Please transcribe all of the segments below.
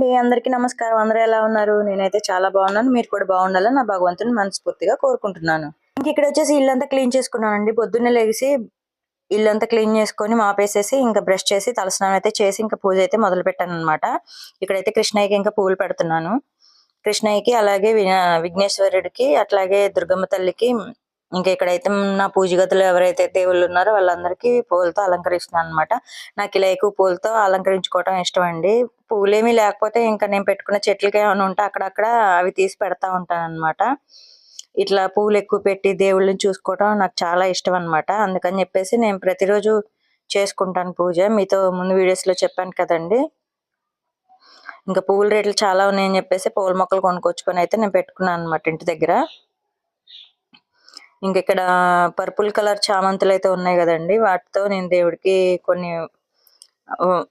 అండి. అందరికీ నమస్కారం. అందరూ ఎలా ఉన్నారు? నేనైతే చాలా బాగున్నాను. మీరు కూడా బాగుండాలని నా భగవంతుని మనస్ఫూర్తిగా కోరుకుంటున్నాను. ఇంక ఇక్కడ వచ్చేసి ఇల్లంతా క్లీన్ చేసుకున్నానండి. పొద్దున్నే లేచి ఇల్లంతా క్లీన్ చేసుకొని మాపేసేసి ఇంకా బ్రష్ చేసి తలస్నానం అయితే చేసి ఇంకా పూజ అయితే మొదలు పెట్టాను అనమాట ఇక్కడైతే కృష్ణయ్యకి ఇంకా పువ్వులు పెడుతున్నాను. కృష్ణయ్యకి అలాగే విఘ్నేశ్వరుడికి అట్లాగే దుర్గమ్మ తల్లికి ఇంకా ఇక్కడైతే నా పూజగతులు ఎవరైతే దేవుళ్ళు ఉన్నారో వాళ్ళందరికీ పూలతో అలంకరిస్తున్నాను అనమాట నాకు ఇలా ఎక్కువ పూలతో అలంకరించుకోవటం ఇష్టం అండి పూలేమీ లేకపోతే ఇంకా నేను పెట్టుకున్న చెట్లకి ఏమైనా ఉంటే అక్కడక్కడ అవి తీసి పెడతా ఉంటాను అనమాట ఇట్లా పూలు ఎక్కువ పెట్టి దేవుళ్ళని చూసుకోవటం నాకు చాలా ఇష్టం అనమాట అందుకని చెప్పేసి నేను ప్రతిరోజు చేసుకుంటాను పూజ. మీతో ముందు వీడియోస్లో చెప్పాను కదండి. ఇంకా పువ్వుల రేట్లు చాలా ఉన్నాయని చెప్పేసి పూల మొక్కలు కొనుక్కొచ్చుకొని అయితే నేను పెట్టుకున్నాను అనమాట ఇంటి దగ్గర. ఇక్కడ పర్పుల్ కలర్ చామంతులు అయితే ఉన్నాయి కదండి. వాటితో నేను దేవుడికి కొన్ని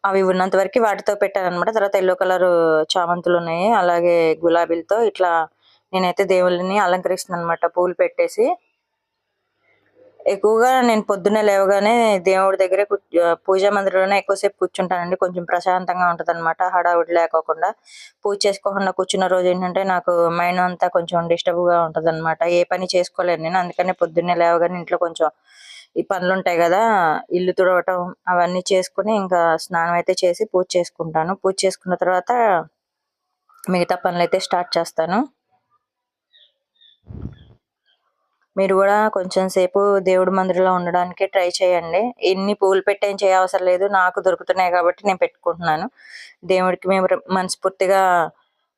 అవి ఉన్నంత వరకు వాటితో పెట్టాను అనమాట తర్వాత ఎల్లో కలర్ చామంతులు ఉన్నాయి. అలాగే గులాబీలతో ఇట్లా నేనైతే దేవుళ్ళని అలంకరిస్తున్నాను అనమాట పూలు పెట్టేసి ఎక్కువగా నేను పొద్దున్నే లేవగానే దేవుడి దగ్గరే పూజా మందిరంలోనే ఎక్కువసేపు కూర్చుంటానండి. కొంచెం ప్రశాంతంగా ఉంటుంది అనమాట హడావుడి లేకోకుండా. పూజ చేసుకోకుండా కూర్చున్న రోజు ఏంటంటే నాకు మైండ్ అంతా కొంచెం డిస్టర్బ్గా ఉంటుంది అనమాట ఏ పని చేసుకోలేను నేను. అందుకనే పొద్దున్నే లేవగానే ఇంట్లో కొంచెం ఈ పనులు ఉంటాయి కదా ఇల్లు తుడవటం అవన్నీ చేసుకుని ఇంకా స్నానం అయితే చేసి పూజ చేసుకుంటాను. పూజ చేసుకున్న తర్వాత మిగతా పనులు అయితే స్టార్ట్ చేస్తాను. మీరు కూడా కొంచెం సేపు దేవుడి మందిరంలో ఉండడానికి ట్రై చేయండి. ఎన్ని పూలు పెట్టేం చేయవసరం లేదు. నాకు దొరుకుతున్నాయి కాబట్టి నేను పెట్టుకుంటున్నాను. దేవుడికి మేము మనస్ఫూర్తిగా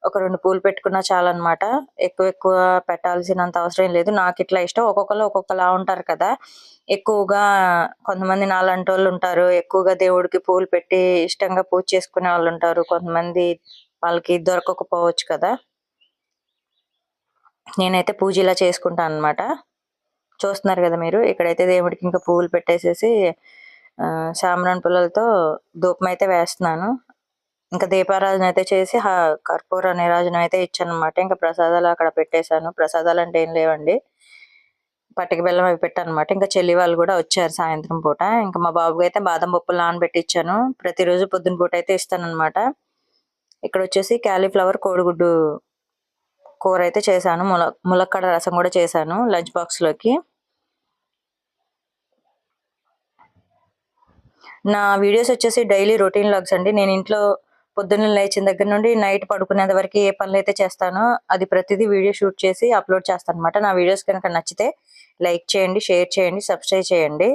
ఒక రెండు పూలు పెట్టుకున్నా చాలన్నమాట. ఎక్కువ ఎక్కువ పెట్టాల్సినంత అవసరం లేదు. నాకు ఇట్లా ఇష్టం. ఒక్కొక్కరు ఒక్కొక్కలా ఉంటారు కదా. ఎక్కువగా కొంతమంది నాలంటి వాళ్ళు ఉంటారు. ఎక్కువగా దేవుడికి పూలు పెట్టి ఇష్టంగా పూజ చేసుకునే వాళ్ళు ఉంటారు. కొంతమంది వాళ్ళకి దొరకకపోవచ్చు కదా. నేనైతే పూజ ఇలా చేసుకుంటాను అనమాట చూస్తున్నారు కదా మీరు. ఇక్కడైతే దేవుడికి ఇంకా పువ్వులు పెట్టేసేసి ఆ, పుల్లలతో ధూపం అయితే వేస్తున్నాను. ఇంకా దీపారాధన అయితే చేసి హ- కర్పూర నిరాజనం అయితే ఇచ్చాను అనమాట ఇంకా ప్రసాదాలు అక్కడ పెట్టేశాను. ప్రసాదాలు అంటే ఏం లేవండి. పట్టిక బెల్లం అవి పెట్టాను అనమాట ఇంకా చెల్లి వాళ్ళు కూడా వచ్చారు సాయంత్రం పూట. ఇంకా మా బాబుకి అయితే బాదం పప్పులు నానబెట్టి ఇచ్చాను ప్రతిరోజు పొద్దున పూట అయితే ఇస్తాను అనమాట ఇక్కడ వచ్చేసి క్యాలీఫ్లవర్ కోడిగుడ్డు కూర అయితే చేశాను. ముల ములక్కడ రసం కూడా చేశాను లంచ్ బాక్స్లోకి. నా వీడియోస్ వచ్చేసి డైలీ రొటీన్ లాగ్స్ అండి. నేను ఇంట్లో పొద్దున్న లేచిన దగ్గర నుండి నైట్ పడుకునేంత వరకు ఏ పనులు అయితే చేస్తానో అది ప్రతిదీ వీడియో షూట్ చేసి అప్లోడ్ చేస్తాను అనమాట నా వీడియోస్ కనుక నచ్చితే లైక్ చేయండి షేర్ చేయండి సబ్స్క్రైబ్ చేయండి.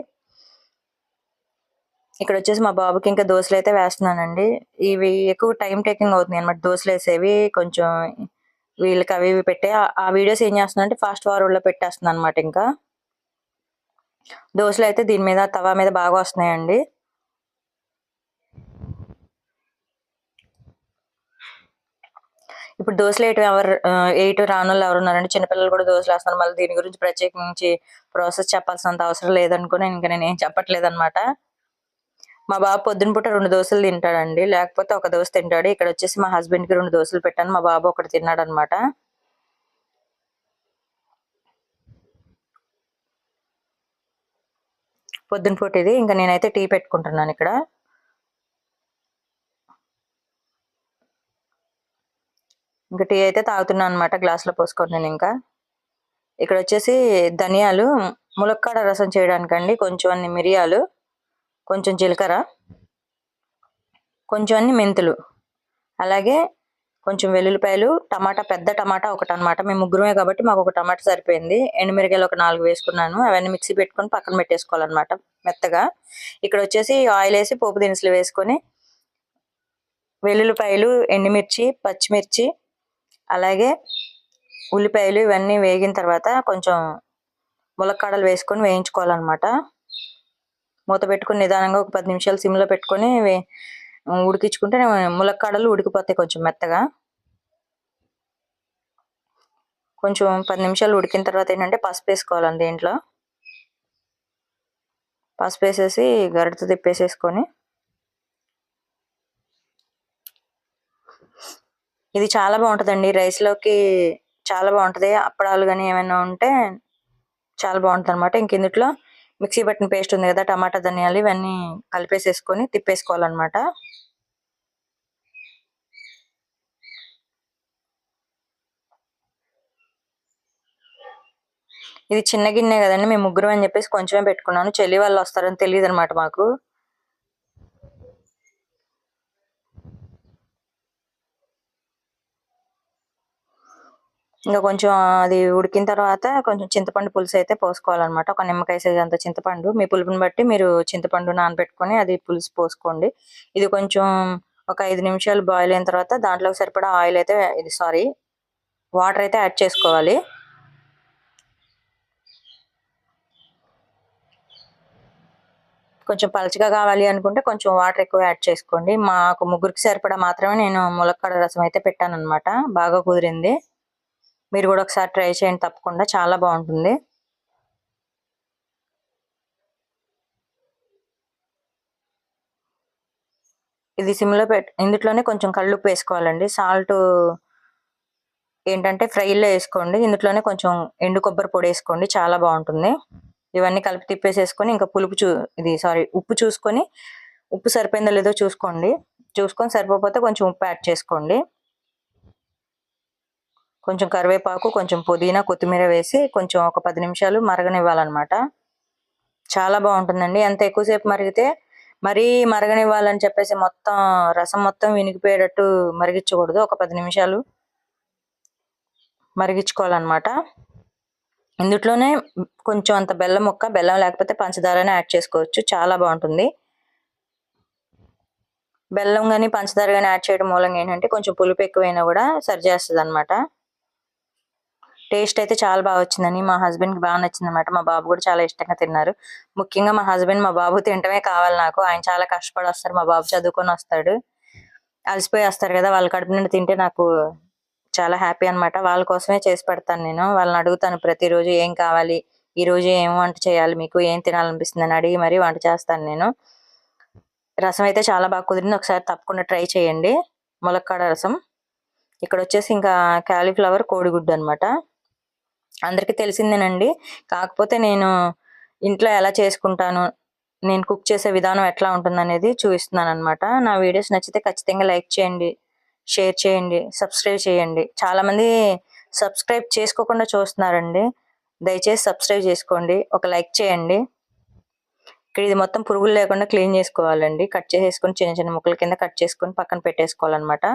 ఇక్కడ వచ్చేసి మా బాబుకి ఇంకా దోశలు అయితే వేస్తున్నానండి. ఇవి ఎక్కువ టైం టేకింగ్ అవుతుంది అనమాట దోశలు వేసేవి కొంచెం వీళ్ళకి అవి ఇవి పెట్టే ఆ- వీడియోస్ ఏం చేస్తున్నా అంటే ఫాస్ట్ ఫార్వర్డ్లో పెట్టేస్తున్నాను అనమాట ఇంకా. దోశలు అయితే దీని మీద తవా మీద బాగా వస్తున్నాయండి. ఇప్పుడు దోశలు వేయటం ఎవరు వేయటం రాని వాళ్ళు ఎవరు ఉన్నారంటే చిన్నపిల్లలు కూడా దోశలు వేస్తున్నారు. మళ్ళీ దీని గురించి ప్రత్యేకించి ప్రాసెస్ చెప్పాల్సినంత అవసరం లేదనుకుని ఇంకా నేను ఏం చెప్పట్లేదు అనమాట మా బాబు పొద్దున పూట రెండు దోశలు తింటాడండి. లేకపోతే ఒక దోశ తింటాడు. ఇక్కడ వచ్చేసి మా హస్బెండ్కి రెండు దోశలు పెట్టాను. మా బాబు ఒకటి తిన్నాడు అనమాట పొద్దున పూట ఇది. ఇంకా నేనైతే టీ పెట్టుకుంటున్నాను ఇక్కడ. ఇంకా టీ అయితే తాగుతున్నాను అనమాట గ్లాస్లో పోసుకొని నేను ఇంకా. ఇక్కడ వచ్చేసి ధనియాలు ములక్కాడ రసం చేయడానికండి కొంచెం అన్ని మిరియాలు కొంచెం జీలకర్ర కొంచెం అన్ని మెంతులు. అలాగే కొంచెం వెల్లుల్లిపాయలు టమాటా పెద్ద టమాటా ఒకటి అనమాట మేము ముగ్గురమే కాబట్టి మాకు ఒక టమాటా సరిపోయింది. ఎండుమిరకాయలు ఒక నాలుగు వేసుకున్నాను. అవన్నీ మిక్సీ పెట్టుకొని పక్కన పెట్టేసుకోవాలన్నమాట మెత్తగా. ఇక్కడ వచ్చేసి ఆయిల్ వేసి పోపు దినుసులు వేసుకొని వెల్లుల్లిపాయలు ఎండుమిర్చి పచ్చిమిర్చి అలాగే ఉల్లిపాయలు ఇవన్నీ వేగిన తర్వాత కొంచెం ములక్కాడలు వేసుకొని వేయించుకోవాలన్నమాట. మూత పెట్టుకుని నిదానంగా ఒక పది నిమిషాలు సిమ్లో పెట్టుకొని వే- ఉడికించుకుంటే ములక్కాడలు ఉడికిపోతాయి కొంచెం మెత్తగా. కొంచెం పది నిమిషాలు ఉడికిన తర్వాత ఏంటంటే పసుపు వేసుకోవాలండి దీంట్లో. పసుపు వేసేసి గరిటతో తిప్పేసేసుకొని ఇది చాలా బాగుంటుందండి. రైస్లోకి చాలా బాగుంటుంది. అప్పడాలు కానీ ఏమైనా ఉంటే చాలా బాగుంటుంది అనమాట ఇంక ఇందులో మిక్సీ పట్టిన పేస్ట్ ఉంది కదా టమాటా ధనియాలు ఇవన్నీ కలిపేసేసుకొని తిప్పేసుకోవాలన్నమాట. ఇది చిన్న గిన్నె కదండి. మేము ముగ్గురం అని చెప్పేసి కొంచెమే పెట్టుకున్నాను. చెల్లి వాళ్ళు వస్తారని తెలియదు అనమాట మాకు. ఇంకా కొంచెం అది ఉడికిన తర్వాత కొంచెం చింతపండు పులుసు అయితే పోసుకోవాలన్నమాట. ఒక నిమ్మకాయ సైజ్ అంత చింతపండు. మీ పులుపుని బట్టి మీరు చింతపండు నానబెట్టుకొని అది పులుసు పోసుకోండి. ఇది కొంచెం ఒక ఐదు నిమిషాలు బాయిల్ అయిన తర్వాత దాంట్లోకి సరిపడా ఆయిల్ అయితే ఇది సారీ వాటర్ అయితే యాడ్ చేసుకోవాలి. కొంచెం పలచగా కావాలి అనుకుంటే కొంచెం వాటర్ ఎక్కువ యాడ్ చేసుకోండి. మాకు ముగ్గురికి సరిపడా మాత్రమే నేను ములక్కాడ రసం అయితే పెట్టాను అనమాట బాగా కుదిరింది. మీరు కూడా ఒకసారి ట్రై చేయండి తప్పకుండా. చాలా బాగుంటుంది. ఇది సిమ్లో పెట్ ఇందులోనే కొంచెం కళ్ళుప్పు వేసుకోవాలండి. సాల్ట్ ఏంటంటే ఫ్రైలో వేసుకోండి. ఇందులోనే కొంచెం ఎండు కొబ్బరి పొడి వేసుకోండి. చాలా బాగుంటుంది. ఇవన్నీ కలిపి తిప్పేసేసుకొని ఇంకా పులుపు చూ ఇది సారీ ఉప్పు చూసుకొని ఉప్పు సరిపోయిందో లేదో చూసుకోండి. చూసుకొని సరిపోతే కొంచెం ఉప్పు యాడ్ చేసుకోండి. కొంచెం కరివేపాకు కొంచెం పుదీనా కొత్తిమీర వేసి కొంచెం ఒక పది నిమిషాలు మరగనివ్వాలన్నమాట. చాలా బాగుంటుందండి. ఎంత ఎక్కువసేపు మరిగితే మరీ మరగనివ్వాలని చెప్పేసి మొత్తం రసం మొత్తం వినిగిపోయేటట్టు మరిగించకూడదు. ఒక పది నిమిషాలు మరిగించుకోవాలన్నమాట. ఇందులోనే కొంచెం అంత బెల్లం ముక్క బెల్లం లేకపోతే పంచదారనే యాడ్ చేసుకోవచ్చు. చాలా బాగుంటుంది. బెల్లం కానీ పంచదార కానీ యాడ్ చేయడం మూలంగా ఏంటంటే కొంచెం పులుపు ఎక్కువైనా కూడా సరి చేస్తుంది అనమాట టేస్ట్ అయితే చాలా బాగా వచ్చిందని మా హస్బెండ్కి బాగా నచ్చింది అనమాట మా బాబు కూడా చాలా ఇష్టంగా తిన్నారు. ముఖ్యంగా మా హస్బెండ్ మా బాబు తినటమే కావాలి నాకు. ఆయన చాలా కష్టపడి వస్తారు. మా బాబు చదువుకొని వస్తాడు. అలసిపోయి వస్తారు కదా వాళ్ళ కడుపు నుండి తింటే నాకు చాలా హ్యాపీ అనమాట వాళ్ళ కోసమే చేసి పెడతాను నేను. వాళ్ళని అడుగుతాను ప్రతిరోజు ఏం కావాలి ఈ రోజు ఏం వంట చేయాలి మీకు ఏం తినాలనిపిస్తుంది అని అడిగి మరీ వంట చేస్తాను నేను. రసం అయితే చాలా బాగా కుదిరింది. ఒకసారి తప్పకుండా ట్రై చేయండి. ములక్కాడ రసం. ఇక్కడ వచ్చేసి ఇంకా క్యాలీఫ్లవర్ కోడిగుడ్డు అనమాట అందరికీ తెలిసిందేనండి. కాకపోతే నేను ఇంట్లో ఎలా చేసుకుంటాను నేను కుక్ చేసే విధానం ఎట్లా ఉంటుంది అనేది చూపిస్తున్నాను అనమాట నా వీడియోస్ నచ్చితే ఖచ్చితంగా లైక్ చేయండి షేర్ చేయండి సబ్స్క్రైబ్ చేయండి. చాలామంది సబ్స్క్రైబ్ చేసుకోకుండా చూస్తున్నారండి. దయచేసి సబ్స్క్రైబ్ చేసుకోండి ఒక లైక్ చేయండి. ఇక్కడ ఇది మొత్తం పురుగులు లేకుండా క్లీన్ చేసుకోవాలండి. కట్ చేసేసుకొని చిన్న చిన్న ముక్కల కింద కట్ చేసుకొని పక్కన పెట్టేసుకోవాలన్నమాట.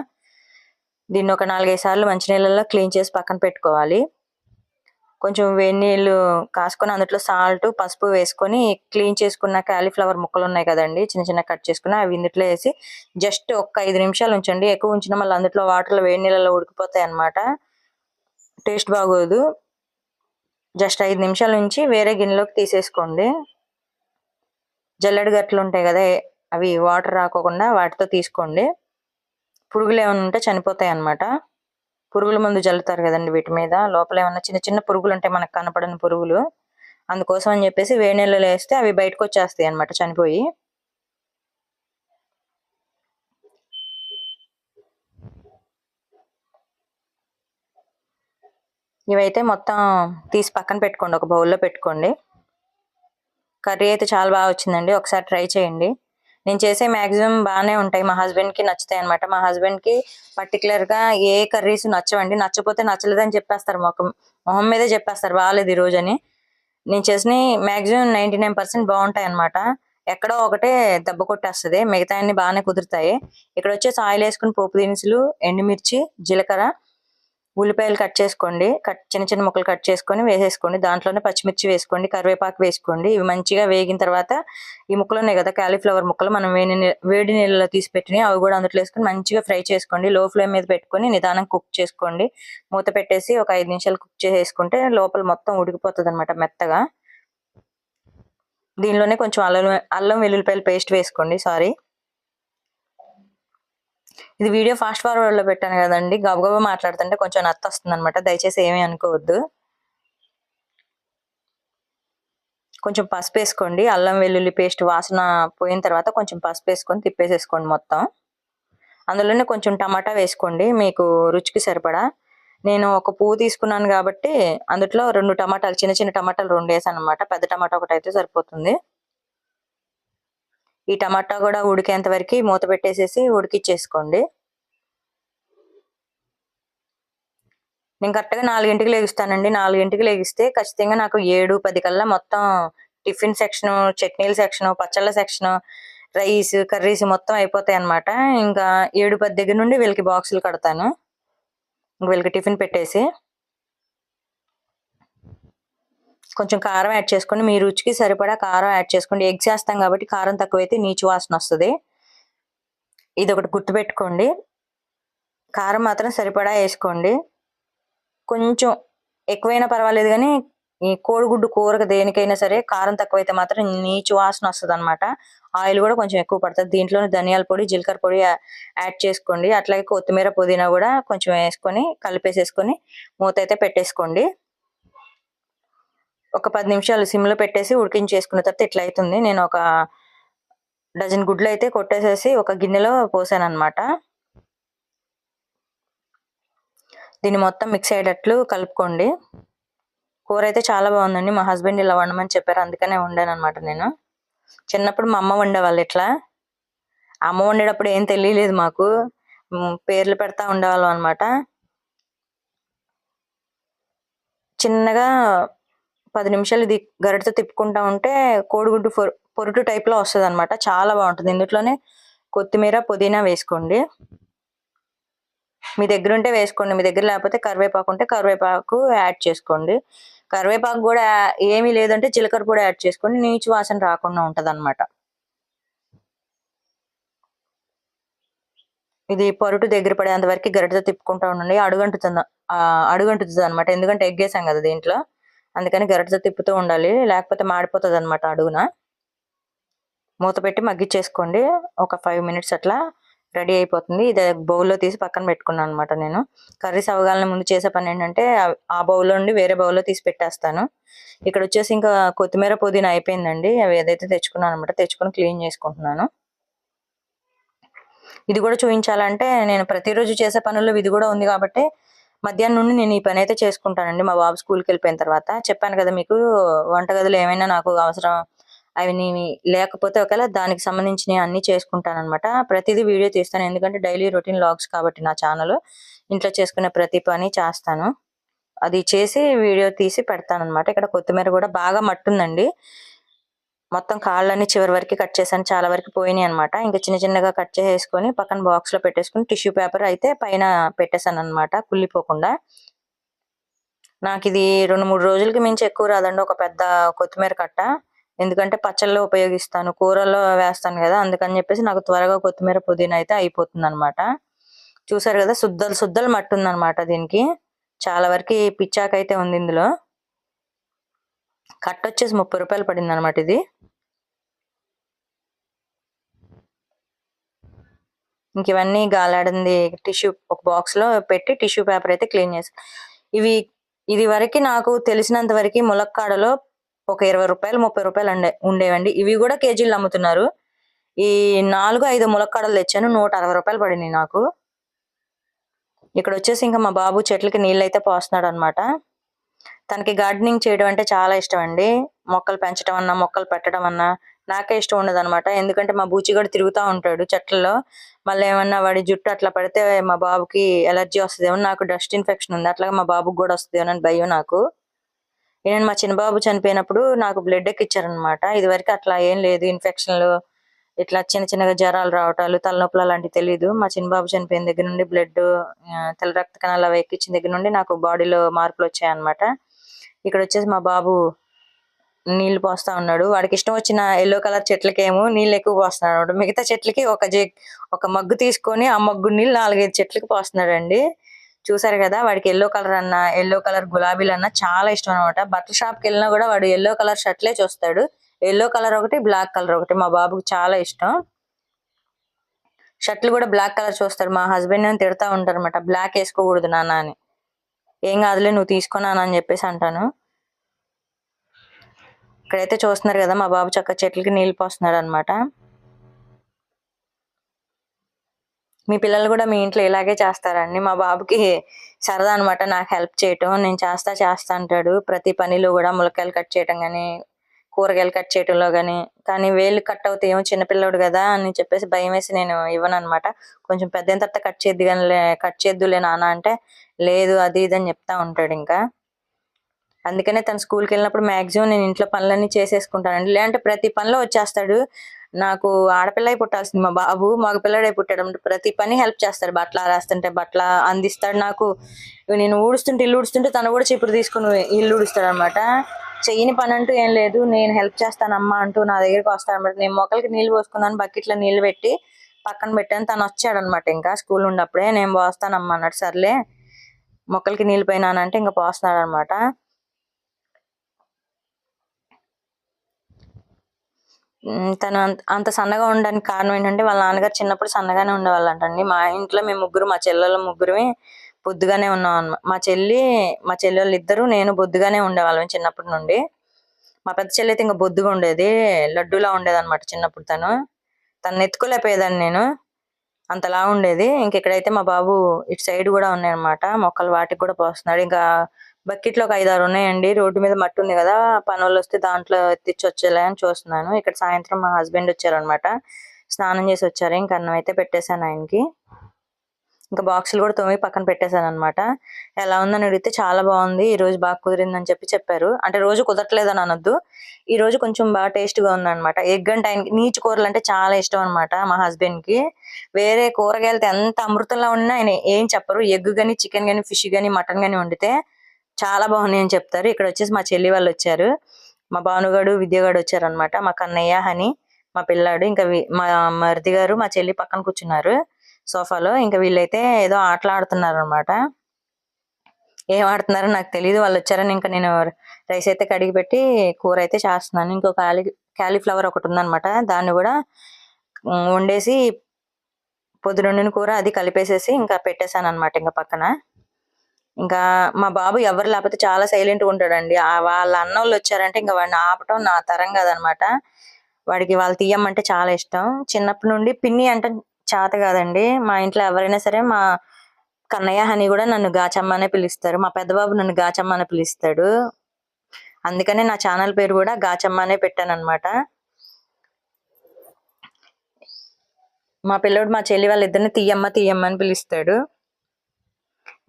దీన్ని ఒక నాలుగైదు సార్లు మంచినీళ్ళల్లో క్లీన్ చేసి పక్కన పెట్టుకోవాలి. కొంచెం వేడి నీళ్ళు కాసుకొని అందులో సాల్ట్ పసుపు వేసుకొని క్లీన్ చేసుకున్న కాలీఫ్లవర్ ముక్కలు ఉన్నాయి కదండి చిన్న చిన్న కట్ చేసుకుని అవి ఇందులో వేసి జస్ట్ ఒక్క ఐదు నిమిషాలు ఉంచండి. ఎక్కువ ఉంచిన మళ్ళీ అందులో వాటర్లో వేడి నీళ్ళలో ఉడికిపోతాయి అనమాట టేస్ట్ బాగోదు. జస్ట్ ఐదు నిమిషాల నుంచి వేరే గిన్నెలోకి తీసేసుకోండి. జల్లెడు గట్లు ఉంటాయి కదా అవి వాటర్ రాకోకుండా వాటితో తీసుకోండి. పురుగులు ఏమైనా ఉంటే చనిపోతాయి అన్నమాట. పురుగుల మందు జల్లుతారు కదండి వీటి మీద. లోపల ఏమన్నా చిన్న చిన్న పురుగులు ఉంటాయి మనకు కనపడని పురుగులు. అందుకోసం అని చెప్పేసి వేడి నీళ్ళలో వేస్తే అవి బయటకు వచ్చేస్తాయి అనమాట చనిపోయి. ఇవైతే మొత్తం తీసి పక్కన పెట్టుకోండి ఒక బౌల్లో పెట్టుకోండి. కర్రీ అయితే చాలా బాగా వచ్చిందండి. ఒకసారి ట్రై చేయండి. నేను చేసే మాక్సిమం బాగానే ఉంటాయి. మా హస్బెండ్కి నచ్చుతాయి అనమాట మా హస్బెండ్కి ఏ కర్రీస్ నచ్చవండి. నచ్చపోతే నచ్చలేదని చెప్పేస్తారు మొఖం. మొహం మీదే చెప్పేస్తారు. బాగాలేదు ఈ రోజు అని. నేను చేసిన మ్యాక్సిమం నైన్టీ నైన్ పర్సెంట్ బాగుంటాయి అనమాట ఎక్కడో ఒకటే దెబ్బ కొట్టేస్తుంది. మిగతా అన్ని బాగానే కుదురుతాయి. ఇక్కడ వచ్చేసి ఆయిల్ వేసుకుని పోపు దినుసులు ఎండుమిర్చి జీలకర్ర ఉల్లిపాయలు కట్ చేసుకోండి. కట్ చిన్న చిన్న ముక్కలు కట్ చేసుకొని వేసేసుకోండి. దాంట్లోనే పచ్చిమిర్చి వేసుకోండి. కరివేపాకు వేసుకోండి. ఇవి మంచిగా వేగిన తర్వాత ఈ ముక్కలు ఉన్నాయి కదా కాలీఫ్లవర్ ముక్కలు మనం వేడి వేడి నీళ్ళలో తీసి పెట్టినాయి అవి కూడా అందులో వేసుకొని మంచిగా ఫ్రై చేసుకోండి. లో ఫ్లేమ్ మీద పెట్టుకొని నిదానం కుక్ చేసుకోండి. మూత పెట్టేసి ఒక ఐదు నిమిషాలు కుక్ చేసేసుకుంటే లోపల మొత్తం ఉడికిపోతుంది అనమాట మెత్తగా. దీనిలోనే కొంచెం అల్లం అల్లం వెల్లుల్లిపాయలు పేస్ట్ వేసుకోండి సారీ. ఇది వీడియో ఫాస్ట్ ఫార్వర్డ్లో పెట్టాను కదండి. గబగబా మాట్లాడుతుంటే కొంచెం నత్త వస్తుంది అనమాట దయచేసి ఏమీ అనుకోవద్దు. కొంచెం పసుపు వేసుకోండి. అల్లం వెల్లుల్లి పేస్ట్ వాసన పోయిన తర్వాత కొంచెం పసుపు వేసుకొని తిప్పేసేసుకోండి మొత్తం. అందులోనే కొంచెం టమాటా వేసుకోండి. మీకు రుచికి సరిపడా. నేను ఒక పువ్వు తీసుకున్నాను కాబట్టి అందులో రెండు టమాటాలు చిన్న చిన్న టమాటాలు రెండు వేసాను అనమాట పెద్ద టమాటా ఒకటి అయితే సరిపోతుంది. ఈ టమాటా కూడా ఉడికేంత వరకు మూత పెట్టేసేసి ఉడికిచ్చేసుకోండి. నేను కరెక్ట్గా నాలుగింటికి లేగిస్తానండి. నాలుగింటికి లేగిస్తే ఖచ్చితంగా నాకు ఏడు పది కల్లా మొత్తం టిఫిన్ సెక్షన్ చట్నీల సెక్షన్ పచ్చళ్ళ సెక్షన్ రైస్ కర్రీస్ మొత్తం అయిపోతాయి అన్నమాట ఇంకా ఏడు పది దగ్గర నుండి వీళ్ళకి బాక్సులు కడతాను. ఇంక వీళ్ళకి టిఫిన్ పెట్టేసి కొంచెం కారం యాడ్ చేసుకోండి. మీ రుచికి సరిపడా కారం యాడ్ చేసుకోండి. ఎగ్స్ వేస్తాం కాబట్టి కారం తక్కువైతే నీచు వాసన వస్తుంది. ఇది ఒకటి గుర్తుపెట్టుకోండి. కారం మాత్రం సరిపడా వేసుకోండి. కొంచెం ఎక్కువైనా పర్వాలేదు కానీ ఈ కోడిగుడ్డు కూరకు దేనికైనా సరే కారం తక్కువైతే మాత్రం నీచు వాసన వస్తుంది అనమాట ఆయిల్ కూడా కొంచెం ఎక్కువ పడుతుంది. దీంట్లోనే ధనియాల పొడి జీలకర్ర పొడి యాడ్ చేసుకోండి. అట్లాగే కొత్తిమీర పుదీనా కూడా కొంచెం వేసుకొని కలిపేసేసుకొని మూత అయితే పెట్టేసుకోండి. ఒక పది నిమిషాలు సిమ్లో పెట్టేసి ఉడికించేసుకున్న తర్వాత ఇట్లా అవుతుంది నేను ఒక డజన్ గుడ్లు అయితే కొట్టేసేసి ఒక గిన్నెలో పోసాను అనమాట దీన్ని మొత్తం మిక్స్ అయ్యేటట్లు కలుపుకోండి. కూర అయితే చాలా బాగుందండి. మా హస్బెండ్ ఇలా వండమని చెప్పారు. అందుకనే వండాను అనమాట నేను. చిన్నప్పుడు మా అమ్మ వండేవాళ్ళు ఇట్లా. అమ్మ వండేటప్పుడు ఏం తెలియలేదు మాకు. పేర్లు పెడతా ఉండేవాళ్ళం అనమాట చిన్నగా పది నిమిషాలు ఇది గరిటతో తిప్పుకుంటా ఉంటే కోడిగుడ్డు పొరు- పొరుటు టైప్లో వస్తుంది అనమాట చాలా బాగుంటుంది. ఇందులోనే కొత్తిమీర పుదీనా వేసుకోండి. మీ దగ్గర ఉంటే వేసుకోండి. మీ దగ్గర లేకపోతే కరివేపాకు ఉంటే కరివేపాకు యాడ్ చేసుకోండి. కరివేపాకు కూడా ఏమీ లేదంటే జీలకర్ర పొడి యాడ్ చేసుకోండి. నీచు వాసన రాకుండా ఉంటది ఇది పొరుటు దగ్గర పడేంత వరకు గరిటతో తిప్పుకుంటా ఉండండి. అడుగంటుతుంది అడుగంటుతుంది అనమాట ఎందుకంటే ఎగ్గేసాం కదా దీంట్లో. అందుకని గరిటతో తిప్పుతూ ఉండాలి. లేకపోతే మాడిపోతుంది అనమాట అడుగున. మూత పెట్టి మగ్గిచ్చేసుకోండి. ఒక ఫైవ్ మినిట్స్ అట్లా రెడీ అయిపోతుంది. ఇది బౌల్లో తీసి పక్కన పెట్టుకున్నాను అనమాట నేను. కర్రీస్ అవగాలని ముందు చేసే పని ఏంటంటే ఆ- ఆ బౌల్లో నుండి వేరే బౌల్లో తీసి పెట్టేస్తాను. ఇక్కడ వచ్చేసి ఇంకా కొత్తిమీర పుదీనా అయిపోయిందండి. అవి ఏదైతే తెచ్చుకున్నాను అనమాట తెచ్చుకొని క్లీన్ చేసుకుంటున్నాను. ఇది కూడా చూపించాలంటే నేను ప్రతిరోజు చేసే పనుల్లో ఇది కూడా ఉంది కాబట్టి మధ్యాహ్నం నుండి నేను ఈ పని అయితే చేసుకుంటానండి. మా బాబు స్కూల్కి వెళ్ళిపోయిన తర్వాత చెప్పాను కదా మీకు వంటగదిలో ఏమైనా నాకు అవసరం అవి లేకపోతే ఒకవేళ దానికి సంబంధించిన అన్ని చేసుకుంటాను అనమాట ప్రతిదీ వీడియో తీస్తాను. ఎందుకంటే డైలీ రొటీన్ లాగ్స్ కాబట్టి నా ఛానల్ ఇంట్లో చేసుకునే ప్రతి పని చేస్తాను. అది చేసి వీడియో తీసి పెడతాను అనమాట ఇక్కడ కొత్తిమీర కూడా బాగా మట్టుందండి. మొత్తం కాళ్ళని చివరి వరకు కట్ చేశాను. చాలా వరకు పోయినాయి అనమాట ఇంకా చిన్న చిన్నగా కట్ చేసేసుకొని పక్కన బాక్స్లో పెట్టేసుకుని టిష్యూ పేపర్ అయితే పైన పెట్టేశాను అనమాట కుళ్ళిపోకుండా. నాకు ఇది రెండు మూడు రోజులకి మించి ఎక్కువ రాదండి. ఒక పెద్ద కొత్తిమీర కట్ట. ఎందుకంటే పచ్చళ్ళలో ఉపయోగిస్తాను. కూరల్లో వేస్తాను కదా. అందుకని చెప్పేసి నాకు త్వరగా కొత్తిమీర పుదీనా అయితే అయిపోతుంది అనమాట చూసారు కదా శుద్ధలు శుద్ధలు మట్టి ఉందన్నమాట దీనికి. చాలా వరకు పిచ్చాక అయితే ఉంది ఇందులో. కట్ట వచ్చేసి ముప్పై రూపాయలు పడింది అనమాట ఇది. ఇంక ఇవన్నీ గాలాడింది టిష్యూ ఒక బాక్స్లో పెట్టి టిష్యూ పేపర్ అయితే క్లీన్ చేసి ఇవి ఇది వరకు నాకు తెలిసినంత వరకు ములక్కాడలో ఒక ఇరవై రూపాయలు ముప్పై రూపాయలు ఉండే ఉండేవండి. ఇవి కూడా కేజీలు అమ్ముతున్నారు. ఈ నాలుగు ఐదు ములక్కాడలు తెచ్చాను. నూట అరవై రూపాయలు పడినాయి నాకు. ఇక్కడ వచ్చేసి ఇంకా మా బాబు చెట్లకి నీళ్ళు అయితే పోస్తున్నాడు అనమాట తనకి గార్డెనింగ్ చేయడం అంటే చాలా ఇష్టం అండి మొక్కలు పెంచడం అన్నా మొక్కలు పెట్టడం అన్నా నాకే ఇష్టం ఉండదు అనమాట ఎందుకంటే మా బూచిగాడు తిరుగుతూ ఉంటాడు చెట్లలో. మళ్ళీ ఏమన్నా వాడి జుట్టు అట్లా పడితే మా బాబుకి ఎలర్జీ వస్తుందేమో నాకు డస్ట్ ఇన్ఫెక్షన్ ఉంది అట్లాగే మా బాబుకి కూడా వస్తుందేమో అని భయం నాకు. నేను మా చిన్న బాబు చనిపోయినప్పుడు నాకు బ్లడ్ ఎక్కిచ్చారనమాట ఇది వరకు అట్లా ఏం లేదు ఇన్ఫెక్షన్లు ఇట్లా చిన్న చిన్నగా జ్వరాలు రావటాలు తలనొప్పులు అలాంటివి తెలియదు మా చిన్న బాబు చనిపోయిన దగ్గర నుండి బ్లడ్ తెల్ల రక్త కణాలు అవి ఎక్కించిన దగ్గర నుండి నాకు బాడీలో మార్పులు వచ్చాయన్నమాట. ఇక్కడ వచ్చేసి మా బాబు నీళ్ళు పోస్తా ఉన్నాడు. వాడికి ఇష్టం వచ్చిన ఎల్లో కలర్ చెట్లకేమో నీళ్ళు ఎక్కువ పోస్తున్నాడు మిగతా చెట్లకి ఒక జే ఒక మగ్గు తీసుకొని ఆ మగ్గు నీళ్ళు నాలుగైదు చెట్లకి పోస్తున్నాడు అండి చూసారు కదా వాడికి ఎల్లో కలర్ అన్న ఎల్లో కలర్ గులాబీలు అన్న చాలా ఇష్టం అనమాట బట్టల షాప్కి వెళ్ళినా కూడా వాడు ఎల్లో కలర్ షర్ట్లే చూస్తాడు. ఎల్లో కలర్ ఒకటి బ్లాక్ కలర్ ఒకటి. మా బాబుకి చాలా ఇష్టం. షర్ట్లు కూడా బ్లాక్ కలర్ చూస్తాడు మా హస్బెండ్ అని తిడతా ఉంటారు అనమాట బ్లాక్ వేసుకోకూడదు నాన్న అని. ఏం కాదులే నువ్వు తీసుకున్నాను అని చెప్పేసి అంటాను. ఇక్కడైతే చూస్తున్నారు కదా మా బాబు చక్క చెట్లకి నీళ్ళు పోస్తున్నాడు అనమాట మీ పిల్లలు కూడా మీ ఇంట్లో ఇలాగే చేస్తారండి. మా బాబుకి సరదా అనమాట నాకు హెల్ప్ చేయటం నేను చేస్తా చేస్తా అంటాడు. ప్రతి పనిలో కూడా ములక్కాయలు కట్ చేయటం కానీ కూరగాయలు కట్ చేయటంలో కానీ కానీ వేలు కట్ అవుతాయి ఏమో చిన్నపిల్లోడు కదా అని చెప్పేసి భయం వేసి నేను ఇవ్వను అనమాట కొంచెం పెద్ద తర్వాత కట్ చేద్ది కానీ కట్ చేద్దులే నాన్న అంటే లేదు అది ఇది అని చెప్తా ఉంటాడు ఇంకా. అందుకనే తను స్కూల్కి వెళ్ళినప్పుడు మ్యాక్సిమం నేను ఇంట్లో పనులన్నీ చేసేసుకుంటానండి. లేదంటే ప్రతి పనిలో వచ్చేస్తాడు. నాకు ఆడపిల్లై పుట్టాల్సింది మా బాబు మగ పిల్లడే పుట్టాడు. ప్రతి పని హెల్ప్ చేస్తాడు. బట్టలు ఆరేస్తుంటే బట్టల అందిస్తాడు నాకు. నేను ఊడుస్తుంటే ఇల్లు ఊడుస్తుంటే తను కూడా చీపురు తీసుకుని ఇల్లు ఊడుస్తాడు అనమాట చెయ్యని పని అంటూ ఏం లేదు. నేను హెల్ప్ చేస్తానమ్మా అంటూ నా దగ్గరికి వస్తాడనమాట. నేను మొక్కలకి నీళ్ళు పోసుకున్నాను బకెట్లో నీళ్ళు పెట్టి పక్కన పెట్టాను. తను వచ్చాడనమాట ఇంకా స్కూల్ ఉన్నప్పుడే. నేను పోస్తానమ్మా అన్నాడు. సర్లే మొక్కలకి నీళ్ళు పోయినానంటే ఇంకా పోస్తున్నాడు అనమాట తను అంత- అంత సన్నగా ఉండడానికి కారణం ఏంటంటే వాళ్ళ నాన్నగారు చిన్నప్పుడు సన్నగానే ఉండేవాళ్ళంటండి. మా ఇంట్లో మేము ముగ్గురు మా చెల్లెల ముగ్గురుమే బొద్దుగానే ఉన్నాం అనమాట మా చెల్లి మా చెల్లెళ్ళు ఇద్దరు నేను బొద్దుగానే ఉండేవాళ్ళం చిన్నప్పటి నుండి. మా పెద్ద చెల్లి అయితే ఇంకా బొద్దుగా ఉండేది లడ్డూలా ఉండేది అనమాట చిన్నప్పుడు తను. తను ఎత్తుకోలేకపోయేదాన్ని నేను. అంతలా ఉండేది. ఇంక ఇక్కడైతే మా బాబు ఇటు సైడ్ కూడా ఉన్నాయన్నమాట. మొక్కలు వాటికి కూడా పోస్తున్నాడు. ఇంకా బకెట్లో ఒక ఐదారు ఉన్నాయండి. రోడ్డు మీద మట్టి ఉంది కదా పనులు వస్తే దాంట్లో ఎత్తిచ్చి వచ్చేలా అని చూస్తున్నాను. ఇక్కడ సాయంత్రం మా హస్బెండ్ వచ్చారనమాట. స్నానం చేసి వచ్చారు. ఇంకా అన్నం అయితే పెట్టేశాను ఆయనకి. ఇంకా బాక్సులు కూడా తోమి పక్కన పెట్టేశాను అనమాట. ఎలా ఉందని అడిగితే చాలా బాగుంది. ఈ రోజు బాగా కుదిరిందని చెప్పి చెప్పారు. అంటే రోజు కుదరట్లేదని అనొద్దు. ఈ రోజు కొంచెం బాగా టేస్ట్గా ఉందన్నమాట. ఎగ్ అంటే ఆయనకి నీచు కూరలు అంటే చాలా ఇష్టం అన్నమాట మా హస్బెండ్కి వేరే కూరగాయలతో ఎంత అమృతంలో ఉన్నా ఆయన ఏం చెప్పరు. ఎగ్ కానీ చికెన్ కానీ ఫిష్ గాని మటన్ గాని వండితే చాలా బాగున్నాయి అని చెప్తారు. ఇక్కడ వచ్చేసి మా చెల్లి వాళ్ళు వచ్చారు. మా భానుగాడు విద్యగాడు వచ్చారు అనమాట మా కన్నయ్య హని మా పిల్లాడు ఇంకా మా మరిది గారు మా చెల్లి పక్కన కూర్చున్నారు సోఫాలో. ఇంకా వీళ్ళైతే ఏదో ఆటలు ఆడుతున్నారు అనమాట ఏం ఆడుతున్నారో నాకు తెలియదు వాళ్ళు వచ్చారని ఇంకా నేను రైస్ అయితే కడిగి పెట్టి కూర అయితే చేస్తున్నాను. ఇంకో కాలి క్యాలీఫ్లవర్ ఒకటి ఉందనమాట దాన్ని కూడా వండేసి పొద్దున కూర అది కలిపేసేసి ఇంకా పెట్టేశాను అనమాట ఇంకా పక్కన. ఇంకా మా బాబు ఎవరు లేకపోతే చాలా సైలెంట్గా ఉంటాడండి. ఆ వాళ్ళ అన్నోళ్ళు వచ్చారంటే ఇంకా వాడిని ఆపటం నా తరం కాదనమాట. వాడికి వాళ్ళు తీయమంటే చాలా ఇష్టం. చిన్నప్పటి నుండి పిన్ని అంటే చేత కాదండి. మా ఇంట్లో ఎవరైనా సరే మా కన్నయ్య హని కూడా నన్ను గాచమ్మ అనే పిలుస్తారు. మా పెద్ద బాబు నన్ను గాచమ్మ అనే పిలుస్తాడు. అందుకనే నా ఛానల్ పేరు కూడా గాచమ్మ అనే పెట్టాను అనమాట మా పిల్లోడు మా చెల్లి వాళ్ళిద్దరిని తీయమ్మ తీయమ్మ అని పిలుస్తాడు.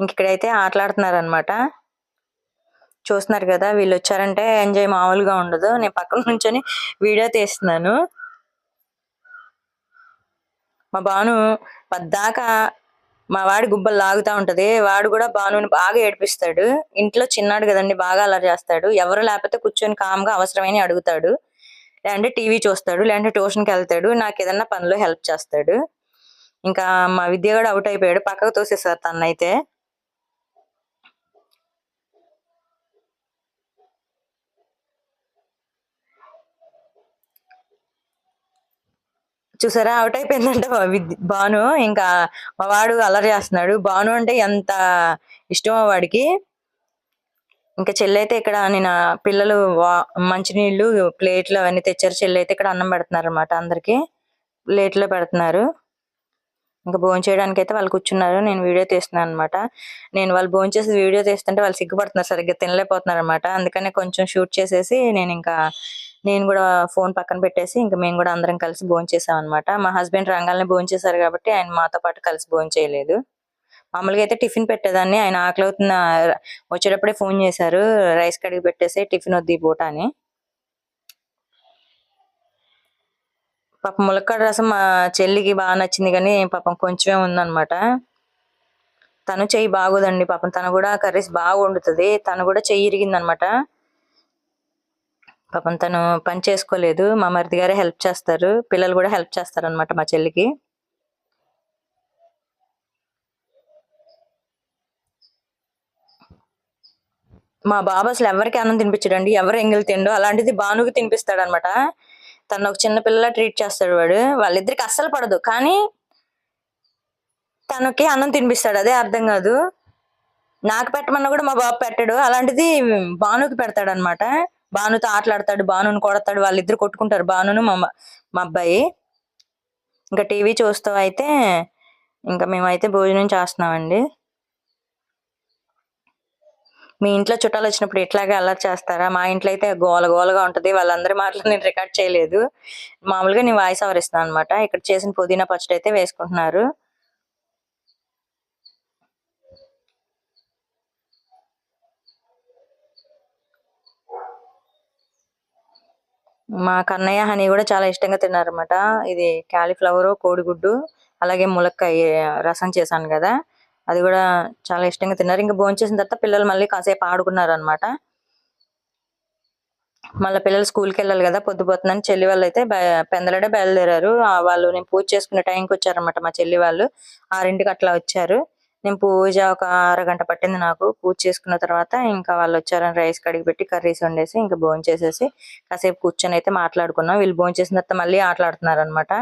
ఇంక ఇక్కడైతే ఆటలాడుతున్నారు చూస్తున్నారు కదా వీళ్ళు వచ్చారంటే ఎంజాయ్ మామూలుగా ఉండదు. నేను పక్కన నుంచొని వీడియో తీస్తున్నాను. మా బాను పద్దాకా మా వాడి గుబ్బలు లాగుతా ఉంటది. వాడు కూడా బానుని బాగా ఏడిపిస్తాడు. ఇంట్లో చిన్నాడు కదండి బాగా అలర్ చేస్తాడు. ఎవరు లేకపోతే కూర్చొని కామ్గా అవసరమైన అడుగుతాడు. లేదంటే టీవీ చూస్తాడు లేదంటే ట్యూషన్కి వెళ్తాడు నాకు ఏదన్నా పనిలో హెల్ప్ చేస్తాడు. ఇంకా మా విద్య కూడా అవుట్ అయిపోయాడు. పక్కకు తోసేసారు తనైతే. చూసారా? అవుట్ అయిపోయిందంట బాను ఇంకా మా వాడు అల్లరి చేస్తున్నాడు. బాను అంటే ఎంత ఇష్టమో వాడికి. ఇంకా చెల్లి అయితే ఇక్కడ నేను పిల్లలు వా- మంచినీళ్ళు ప్లేట్లు అవన్నీ తెచ్చారు. చెల్లి అయితే ఇక్కడ అన్నం పెడుతున్నారు అనమాట అందరికి. ప్లేట్లో పెడుతున్నారు. ఇంకా భోజనం చేయడానికి అయితే వాళ్ళు కూర్చున్నారు. నేను వీడియో తీస్తున్నాను అనమాట నేను వాళ్ళు భోజనం చేసి వీడియో తీస్తుంటే వాళ్ళు సిగ్గుపడుతున్నారు. సరిగ్గా తినలేకపోతున్నారు అనమాట అందుకనే కొంచెం షూట్ చేసేసి నేను ఇంకా నేను కూడా ఫోన్ పక్కన పెట్టేసి ఇంకా మేము కూడా అందరం కలిసి భోంచేసాం అనమాట మా హస్బెండ్ రంగాల్ని భోజనం చేశారు కాబట్టి ఆయన మాతో పాటు కలిసి భోజనం చేయలేదు. మామూలుగా అయితే టిఫిన్ పెట్టేదాన్ని. ఆయన ఆకలి అవుతున్న వచ్చేటప్పుడే ఫోన్ చేశారు. రైస్ కడిగి పెట్టేసి టిఫిన్ వద్దు ఈ పూట అని. పాపం ములక్కాడ రసం మా చెల్లికి బాగా నచ్చింది కానీ పాపం కొంచెమే ఉందన్నమాట. తను చెయ్యి బాగోదండి. పాపం తను కూడా కర్రీస్ బాగా వండుతుంది. తను కూడా చెయ్యి ఇరిగిందనమాట పాపం తను పని చేసుకోలేదు. మా మరిది గారే హెల్ప్ చేస్తారు. పిల్లలు కూడా హెల్ప్ చేస్తారు అనమాట మా చెల్లికి. మా బాబు అసలు ఎవరికి అన్నం తినిపించడండి? ఎవరు ఎంగిల్ తిండు? అలాంటిది బానుకి తినిపిస్తాడు అనమాట తను ఒక చిన్న పిల్లలా ట్రీట్ చేస్తాడు వాడు. వాళ్ళిద్దరికి అస్సలు పడదు. కానీ తనకి అన్నం తినిపిస్తాడు. అదే అర్థం కాదు. నాకు పెట్టమన్నా కూడా మా బాబు పెట్టాడు. అలాంటిది బానుకి పెడతాడు అనమాట భానుతో ఆటలాడతాడు భానును కొడతాడు వాళ్ళిద్దరు కొట్టుకుంటారు. భానును మా మా అబ్బాయి. ఇంకా టీవీ చూస్తూ అయితే ఇంకా మేమైతే భోజనం చేస్తున్నామండి. మీ ఇంట్లో చుట్టాలు వచ్చినప్పుడు ఇట్లాగే అల్లరి చేస్తారా? మా ఇంట్లో అయితే గోల గోలగా ఉంటది. వాళ్ళందరి మాటలు నేను రికార్డ్ చేయలేదు. మామూలుగా నేను వాయిస్ ఓవర్ ఇస్తాను అనమాట ఇక్కడ చేసిన పుదీనా పచ్చడి అయితే వేసుకుంటున్నారు. మా కన్నయ్య హనీ కూడా చాలా ఇష్టంగా తిన్నారన్నమాట. ఇది క్యాలీఫ్లవర్ కోడిగుడ్డు అలాగే ములక్కాయ రసం చేశాను కదా. అది కూడా చాలా ఇష్టంగా తిన్నారు. ఇంకా భోంచేసిన తర్వాత పిల్లలు మళ్ళీ కాసేపు ఆడుకున్నారు అనమాట మళ్ళీ పిల్లలు స్కూల్కి వెళ్ళాలి కదా పొద్దుపోతుందని చెల్లి వాళ్ళు అయితే బయ- పెందలడే బయలుదేరారు. వాళ్ళు నేను పూజ చేసుకునే టైంకి వచ్చారనమాట మా చెల్లి వాళ్ళు. ఆరింటికి అట్లా వచ్చారు. నేను పూజ ఒక అరగంట పట్టింది నాకు. పూజ చేసుకున్న తర్వాత ఇంకా వాళ్ళు వచ్చారని రైస్ కడిగి పెట్టి కర్రీస్ వండేసి ఇంకా భోజనం చేసేసి కాసేపు కూర్చొని అయితే మాట్లాడుకున్నాం. వీళ్ళు భోజనం చేసిన తర్వాత మళ్ళీ ఆటలాడుతున్నారు అనమాట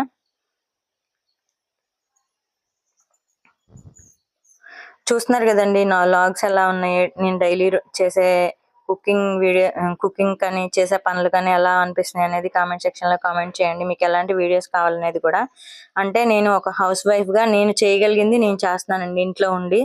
చూస్తున్నారు కదండి నా లాగ్స్ ఎలా ఉన్నాయి? నేను డైలీ చేసే కుకింగ్ వీడియో కుకింగ్ కానీ చేసే పనులు కానీ ఎలా అనిపిస్తున్నాయి అనేది కామెంట్ సెక్షన్లో కామెంట్ చేయండి. మీకు ఎలాంటి వీడియోస్ కావాలనేది కూడా. అంటే నేను ఒక హౌస్ వైఫ్గా నేను చేయగలిగింది నేను చేస్తున్నానండి ఇంట్లో ఉండి.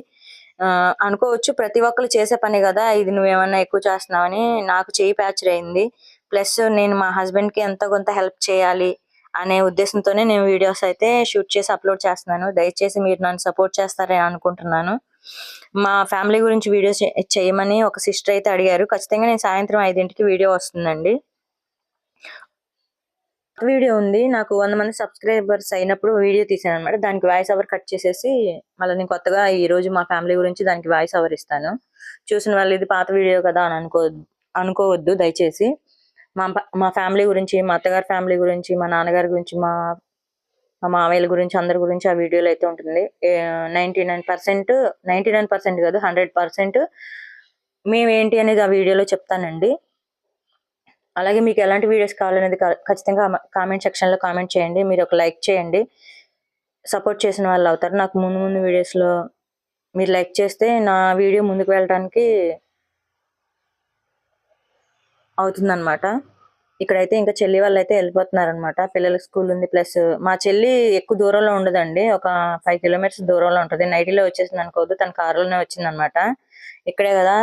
అనుకోవచ్చు ప్రతి ఒక్కరు చేసే పని కదా ఇది నువ్వేమన్నా ఎక్కువ చేస్తున్నావని నాకు చేయి ప్యాచర్ అయింది. ప్లస్ నేను మా హస్బెండ్కి ఎంతో కొంత హెల్ప్ చేయాలి అనే ఉద్దేశంతోనే నేను వీడియోస్ అయితే షూట్ చేసి అప్లోడ్ చేస్తున్నాను. దయచేసి మీరు నన్ను సపోర్ట్ చేస్తారని అనుకుంటున్నాను. మా ఫ్యామిలీ గురించి వీడియో చేయమని ఒక సిస్టర్ అయితే అడిగారు. ఖచ్చితంగా నేను సాయంత్రం ఐదింటికి వీడియో వస్తుందండి. వీడియో ఉంది. నాకు వంద మంది సబ్స్క్రైబర్స్ అయినప్పుడు వీడియో తీసాను అనమాట దానికి వాయిస్ అవర్ కట్ చేసేసి మళ్ళీ నేను కొత్తగా ఈ రోజు మా ఫ్యామిలీ గురించి దానికి వాయిస్ అవర్ ఇస్తాను. చూసిన వాళ్ళు ఇది పాత వీడియో కదా అని అనుకో అనుకోవద్దు దయచేసి. మా మా ఫ్యామిలీ గురించి మా అత్తగారి ఫ్యామిలీ గురించి మా నాన్నగారి గురించి మా మా మామయ్యల గురించి అందరి గురించి ఆ వీడియోలో అయితే ఉంటుంది. Ninety nine percent ninety nine percent కాదు హండ్రెడ్ పర్సెంట్ మేమేంటి అనేది ఆ వీడియోలో చెప్తానండి. అలాగే మీకు ఎలాంటి వీడియోస్ కావాలనేది క- ఖచ్చితంగా కామెంట్ సెక్షన్లో కామెంట్ చేయండి. మీరు ఒక లైక్ చేయండి. సపోర్ట్ చేసిన వాళ్ళు అవుతారు. నాకు ముందు ముందు వీడియోస్లో మీరు లైక్ చేస్తే నా వీడియో ముందుకు వెళ్ళడానికి అవుతుందన్నమాట. ఇక్కడైతే ఇంకా చెల్లి వాళ్ళు అయితే వెళ్ళిపోతున్నారు అనమాట పిల్లలకి స్కూల్ ఉంది. ప్లస్ మా చెల్లి ఎక్కువ దూరంలో ఉండదండి. ఒక ఫైవ్ కిలోమీటర్స్ దూరంలో ఉంటుంది. నైటీలో వచ్చేసింది అనుకోవద్దు. తన కారులోనే వచ్చింది అనమాట ఇక్కడే కదా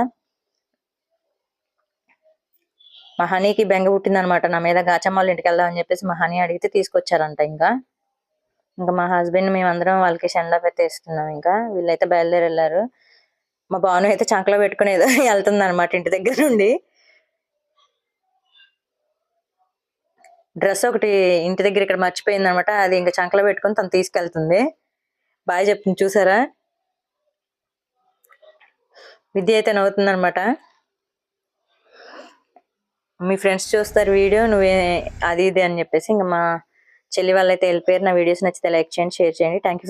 మా హనీకి బెంగ పుట్టింది అనమాట నా మీద గాచమ్మ వాళ్ళ ఇంటికి వెళ్దాం అని చెప్పేసి మా హనీ అడిగితే తీసుకొచ్చారంట ఇంకా. ఇంకా మా హస్బెండ్ మేమందరం వాళ్ళకి సెండ్ అయితే ఇస్తున్నాం ఇంకా. వీళ్ళైతే బయలుదేరి వెళ్ళారు. మా భావన అయితే చంకలో పెట్టుకుని ఏదో వెళ్తుంది అనమాట ఇంటి దగ్గర నుండి. డ్రెస్ ఒకటి ఇంటి దగ్గర ఇక్కడ మర్చిపోయింది అనమాట అది ఇంకా చంకలో పెట్టుకుని తను తీసుకెళ్తుంది. బాగా చెప్తుంది చూసారా? విద్య అయితే నవ్వుతుంది అనమాట మీ ఫ్రెండ్స్ చూస్తారు వీడియో నువ్వే అది ఇది అని చెప్పేసి ఇంకా మా చెల్లి వాళ్ళైతే వెళ్ళిపోయారు. నా వీడియోస్ నచ్చితే లైక్ చేయండి షేర్ చేయండి. థ్యాంక్